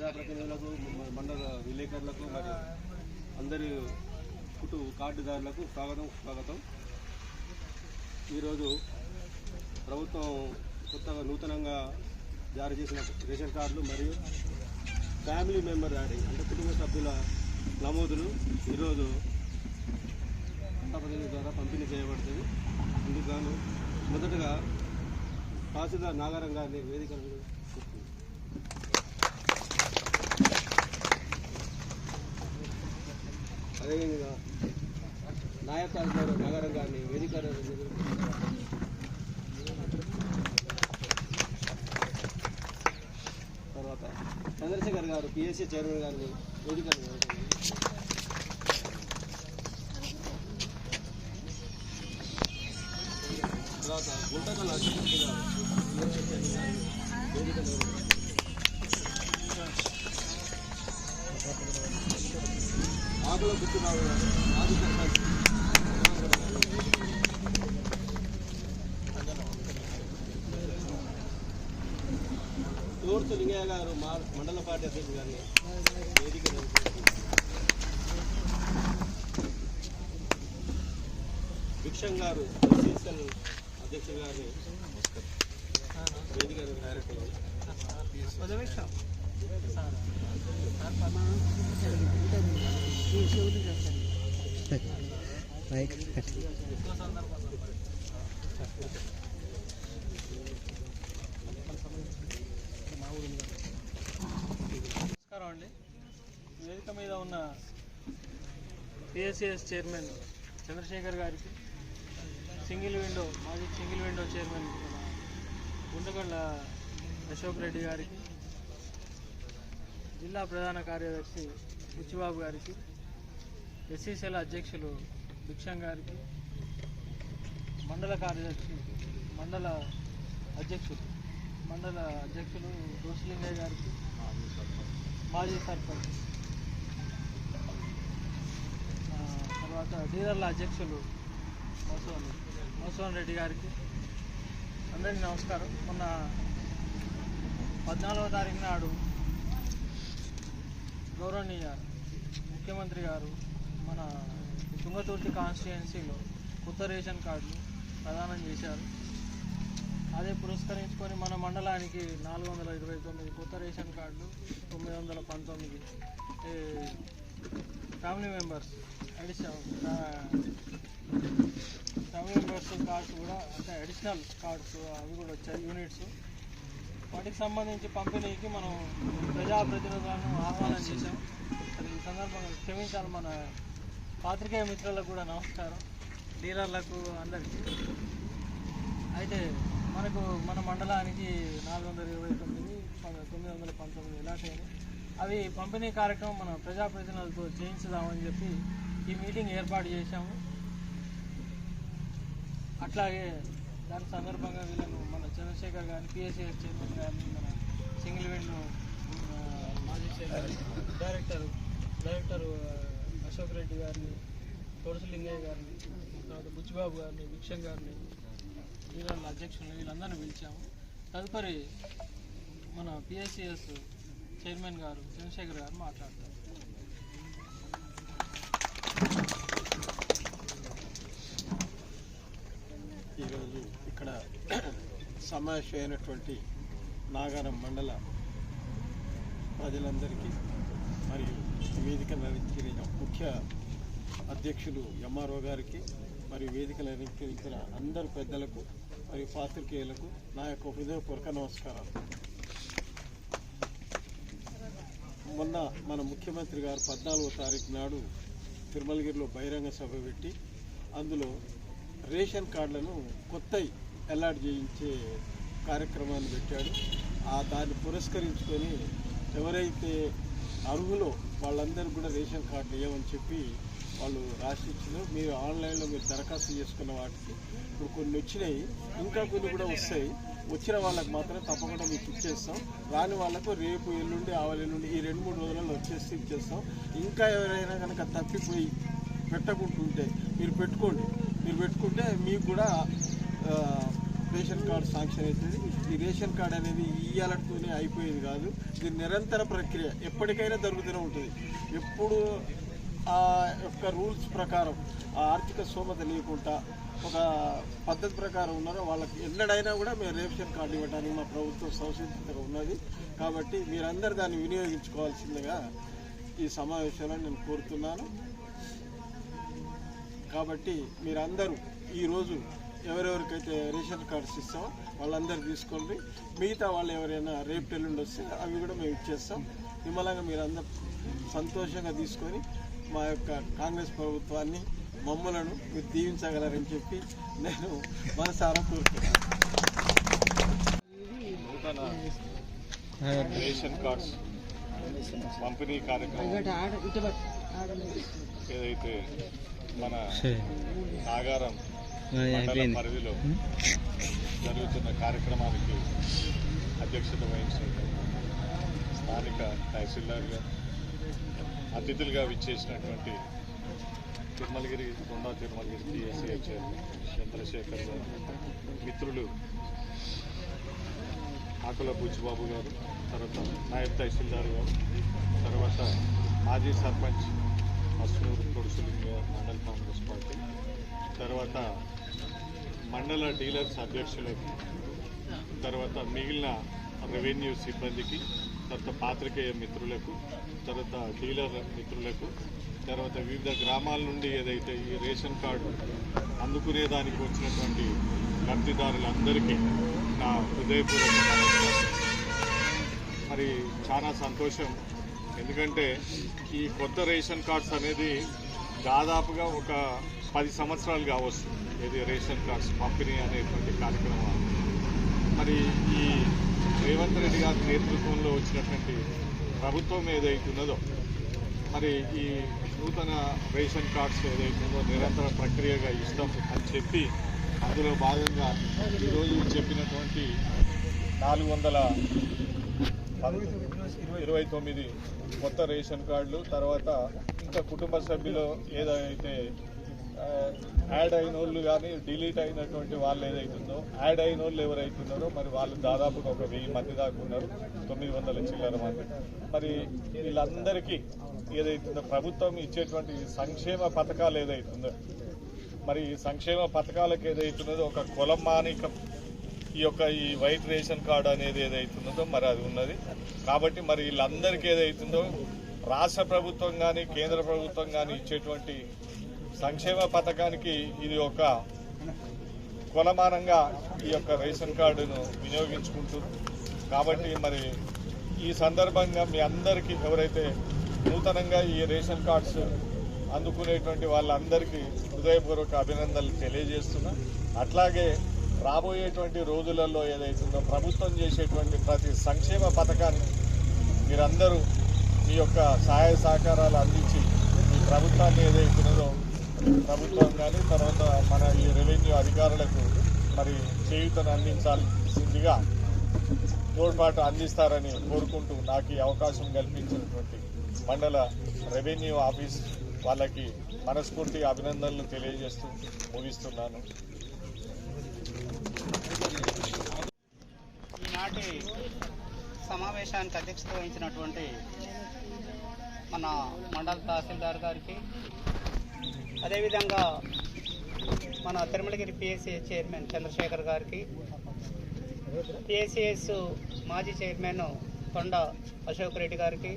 ప్రజాప్రతినిధులకు మండల విలేకరులకు మరియు అందరి కుటు కార్డుదారులకు స్వాగతం స్వాగతం. ఈరోజు ప్రభుత్వం కొత్తగా నూతనంగా జారీ చేసిన రేషన్ కార్డులు మరియు ఫ్యామిలీ మెంబర్ యాడింగ్ అంటే కుటుంబ సభ్యుల నమోదులు ఈరోజు ప్రజాప్రతినిధుల ద్వారా పంపిణీ చేయబడుతుంది. ఇందుకు మొదటగా తహసీల్దార్ నాగారం గారిని వేదిక అదేవిధంగా నాయక్ తహసీల్దార్ నగరం గారిని వేదిక తర్వాత చంద్రశేఖర్ గారు పిఎస్సీ చైర్మన్ గారిని వేదిక రామయ్య గారు మండల పార్టీ అధ్యక్షుడు గారిని వేదిక భిక్షం గారు ఎస్ఎస్ఎల్ అధ్యక్షుడు గారిని వేదిక డైరెక్టర్ నమస్కారం అండి వేదిక మీద ఉన్న పిఎస్సిఎస్ చైర్మన్ చంద్రశేఖర్ గారికి సింగిల్ విండో మాజీ single window chairman Gundagalla Ashok Reddy గారికి జిల్లా ప్రధాన కార్యదర్శి బుచ్చిబాబు గారికి ఎస్సీసీల అధ్యక్షులు భిక్షం గారికి మండల కార్యదర్శి మండల అధ్యక్షులు మండల అధ్యక్షులు రోషలింగయ్య గారికి మాజీ సర్పంచ్. తర్వాత డీలర్ల అధ్యక్షులు మోసోన్ మోసోన్ రెడ్డి గారికి అందరికీ నమస్కారం. మొన్న పద్నాలుగవ తారీఖు నాడు గౌరవనీయ ముఖ్యమంత్రి గారు మన తుంగతుర్తి కాన్స్టిట్యుయెన్సీలో కొత్త రేషన్ కార్డులు ప్రదానం చేశారు. అదే పురస్కరించుకొని మన మండలానికి నాలుగు వందల ఇరవై తొమ్మిది కొత్త రేషన్ కార్డులు తొమ్మిది వందల పంతొమ్మిది family members additional family members cards కూడా అంటే అడిషనల్ కార్డ్స్ అవి కూడా వచ్చాయి యూనిట్స్ వాటికి సంబంధించి పంపిణీకి మనం ప్రజాప్రతినిధులను ఆహ్వానం చేశాం. అది ఈ సందర్భంగా క్షమించాలి మన పాత్రికేయ మిత్రులకు కూడా నమస్కారం. డీలర్లకు అందరికీ. అయితే మనకు మన మండలానికి నాలుగు వందల ఇరవై తొమ్మిది తొమ్మిది వందల పంతొమ్మిది ఇలాంటివి అవి పంపిణీ కార్యక్రమం మన ప్రజాప్రతినిధులతో చేయించుదామని చెప్పి ఈ మీటింగ్ ఏర్పాటు చేశాము. అట్లాగే దాని సందర్భంగా వీళ్ళను మన చంద్రశేఖర్ గారిని పిఎస్సిఎస్ చైర్మన్ గారిని మన సింగిల్ విండో మాజీ chairman director director Ashok Reddy గారిని తొడసలింగయ్య గారిని తర్వాత బుచ్చిబాబు గారిని విక్షన్ గారిని వీళ్ళ అధ్యక్షులు వీళ్ళందరినీ పిలిచాము. తదుపరి మన పిఎస్సిఎస్ చైర్మన్ గారు చంద్రశేఖర్ గారు మాట్లాడతారు. ఈరోజు ఇక్కడ సమావేశమైనటువంటి నాగారం మండల ప్రజలందరికీ మరియు వేదిక అలంకరించిన ముఖ్య అధ్యక్షులు ఎంఆర్ఓ గారికి మరియు వేదికలు అలంకరించిన అందరు పెద్దలకు మరియు పాత్రికేయులకు నా యొక్క హృదయపూర్వక నమస్కారాలు. మొన్న మన ముఖ్యమంత్రి గారు పద్నాలుగో తారీఖు నాడు తిరుమలగిరిలో బహిరంగ సభ పెట్టి అందులో రేషన్ కార్డులను కొత్త అలాట్ చేయించే కార్యక్రమాన్ని పెట్టాడు. ఆ దాన్ని పురస్కరించుకొని ఎవరైతే అర్హులో వాళ్ళందరూ కూడా రేషన్ కార్డులు ఇవ్వమని చెప్పి వాళ్ళు రాసిచ్చారు మీరు ఆన్లైన్లో మీరు దరఖాస్తు చేసుకున్న వాటికి ఇప్పుడు కొన్ని వచ్చినాయి. ఇంకా కొన్ని కూడా వస్తాయి. వచ్చిన వాళ్ళకి మాత్రం తప్పకుండా మీకు ఇచ్చేస్తాం. రాని వాళ్ళకు రేపు ఎల్లుండి ఆవల ఎల్లుండి ఈ రెండు మూడు రోజులలో వచ్చేసి ఇచ్చేస్తాం. ఇంకా ఎవరైనా కనుక తప్పిపోయి పెట్టకుంటుంటే మీరు పెట్టుకోండి. మీరు పెట్టుకుంటే మీకు కూడా రేషన్ కార్డు శాంక్షన్ అవుతుంది. ఈ రేషన్ కార్డు అనేది ఇయ్యాలతోనే అయిపోయేది కాదు. ఇది నిరంతర ప్రక్రియ. ఎప్పటికైనా జరుగుతూనే ఉంటుంది. ఎప్పుడు ఆ యొక్క రూల్స్ ప్రకారం ఆ ఆర్థిక స్తోమత లేకుండా ఒక పద్ధతి ప్రకారం ఉన్నారో వాళ్ళకి ఎన్నడైనా కూడా మేము రేషన్ కార్డు ఇవ్వడానికి మా ప్రభుత్వం సంసిద్ధంగా ఉన్నది. కాబట్టి మీరందరూ దాన్ని వినియోగించుకోవాల్సిందిగా ఈ సమావేశంలో నేను కోరుతున్నాను. కాబట్టి మీరందరూ ఈరోజు ఎవరెవరికైతే రేషన్ కార్డ్స్ ఇస్తామో వాళ్ళందరూ తీసుకోండి. మిగతా వాళ్ళు ఎవరైనా రేపు ఎల్లుండి వస్తే అవి కూడా మేము ఇచ్చేస్తాం. నిమ్మలంగా మీరందరూ సంతోషంగా తీసుకొని మా యొక్క కాంగ్రెస్ ప్రభుత్వాన్ని మమ్మలను మీరు దీవించగలరని చెప్పి నేను మనసారా కోరుతున్నాను నూతన రేషన్ కార్డ్స్ పంపిణీ కార్యక్రమం ఏదైతే మన నాగారం మండల పరిధిలో జరుగుతున్న కార్యక్రమానికి అధ్యక్షత వహించిన స్థానిక తహసీల్దార్ గారు అతిథులుగా విచ్చేసినటువంటి తిరుమలగిరి కొండా తిరుమలగిరి టీఎస్సీ చైర్మన్ చంద్రశేఖర్ గారు మిత్రులు ఆకుల బుజ్జిబాబు గారు తర్వాత నాయబ్ తహసీల్దార్ గారు తర్వాత మాజీ సర్పంచ్ మస్నూరు తొడుసులింగ మండల కాంగ్రెస్ పార్టీ తర్వాత మండల డీలర్స్ అధ్యక్షులకు తర్వాత మిగిలిన రెవెన్యూ సిబ్బందికి తర్వాత పాత్రికేయ మిత్రులకు తర్వాత డీలర్ మిత్రులకు తర్వాత వివిధ గ్రామాల నుండి ఏదైతే ఈ రేషన్ కార్డు అందుకునే దానికి వచ్చినటువంటి లబ్ధిదారులందరికీ నా హృదయపూర్వక మరి చాలా సంతోషం. ఎందుకంటే ఈ కొత్త రేషన్ కార్డ్స్ అనేది దాదాపుగా ఒక పది సంవత్సరాలు కావచ్చు. ఇది రేషన్ కార్డ్స్ పంపిణీ అనేటువంటి కార్యక్రమం. మరి ఈ రేవంత్ రెడ్డి గారి నేతృత్వంలో వచ్చినటువంటి ప్రభుత్వం ఏదైతున్నదో మరి ఈ నూతన రేషన్ కార్డ్స్ ఏదైతుందో నిరంతర ప్రక్రియగా ఇష్టం అని చెప్పి అందులో భాగంగా ఈరోజు చెప్పినటువంటి నాలుగు వందల ఇరవై తొమ్మిది కొత్త రేషన్ కార్డులు తర్వాత ఇంకా కుటుంబ సభ్యులు ఏదైతే యాడ్ అయిన వాళ్ళు కానీ డిలీట్ అయినటువంటి వాళ్ళు ఏదైతుందో యాడ్ అయిన వాళ్ళు ఎవరైతున్నారో మరి వాళ్ళు దాదాపుగా ఒక వెయ్యి మంది దాకా ఉన్నారు. తొమ్మిది వందల చిల్లర మంది. మరి వీళ్ళందరికీ ఏదైతుందో ప్రభుత్వం ఇచ్చేటువంటి సంక్షేమ పథకాలు ఏదైతుందో మరి ఈ సంక్షేమ పథకాలకు ఏదైతున్నదో ఒక కులం మానికం. ఈ యొక్క ఈ వైట్ రేషన్ కార్డు అనేది ఏదైతున్నదో మరి అది ఉన్నది. కాబట్టి మరి వీళ్ళందరికీ ఏదైతుందో రాష్ట్ర ప్రభుత్వం కానీ కేంద్ర ప్రభుత్వం కానీ ఇచ్చేటువంటి సంక్షేమ పథకానికి ఇది ఒక కొలమానంగా ఈ యొక్క రేషన్ కార్డును వినియోగించుకుంటుంది కాబట్టి మరి ఈ సందర్భంగా మీ అందరికీ ఎవరైతే నూతనంగా ఈ రేషన్ కార్డ్స్ అందుకునేటువంటి వాళ్ళందరికీ హృదయపూర్వక అభినందనలు తెలియజేస్తున్నా. అట్లాగే రాబోయేటువంటి రోజులలో ఏదైతుందో ప్రభుత్వం చేసేటువంటి ప్రతి సంక్షేమ పథకాన్ని మీరందరూ మీ యొక్క సహాయ సహకారాలు అందించి ఈ ప్రభుత్వాన్ని ఏదైతున్నదో ప్రభుత్వం కానీ తర్వాత మన ఈ రెవెన్యూ అధికారులకు మరి చేయూతను అందించాల్సిందిగా తోడ్పాటు అందిస్తారని కోరుకుంటూ నాకు ఈ అవకాశం కల్పించినటువంటి మండల రెవెన్యూ ఆఫీస్ వాళ్ళకి మనస్ఫూర్తి అభినందనలు తెలియజేస్తూ ముగిస్తున్నాను. ఈనాటి సమావేశానికి అధ్యక్షత వహించినటువంటి మన మండల తహసీల్దార్ గారికి అదేవిధంగా మన తిరుమలగిరి పిఎస్సిఎస్ చైర్మన్ చంద్రశేఖర్ గారికి పిఎస్సిఎస్ మాజీ చైర్మన్ తొండ అశోక్ రెడ్డి గారికి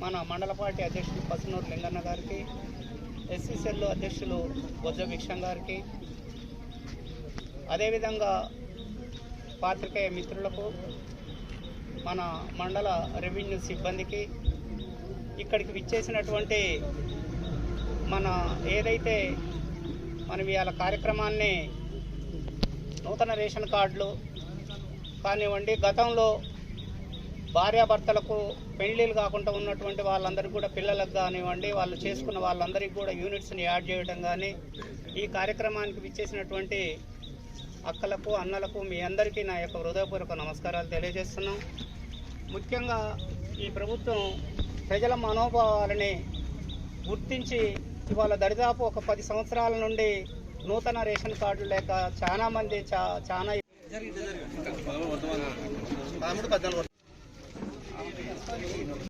మన మండల పార్టీ అధ్యక్షులు పసునూరు లింగన్న గారికి ఎస్సీసెల్ అధ్యక్షులు బొజ్జ భిక్షం గారికి అదేవిధంగా పాత్రికేయ మిత్రులకు మన మండల రెవెన్యూ సిబ్బందికి ఇక్కడికి విచ్చేసినటువంటి మన ఏదైతే మనం ఇవాళ కార్యక్రమాన్ని నూతన రేషన్ కార్డులు కానివ్వండి గతంలో భార్యాభర్తలకు పెళ్ళిళ్ళు కాకుండా ఉన్నటువంటి వాళ్ళందరికీ కూడా పిల్లలకు కానివ్వండి వాళ్ళు చేసుకున్న వాళ్ళందరికీ కూడా యూనిట్స్ని యాడ్ చేయడం కానీ ఈ కార్యక్రమానికి విచ్చేసినటువంటి అక్కలకు అన్నలకు మీ అందరికీ నా యొక్క హృదయపూర్వక నమస్కారాలు తెలియజేస్తున్నాం. ముఖ్యంగా ఈ ప్రభుత్వం ప్రజల మనోభావాలని గుర్తించి ఇవాళ దరిదాపు ఒక పది సంవత్సరాల నుండి నూతన రేషన్ కార్డు లేక చాలా మంది చా చాలా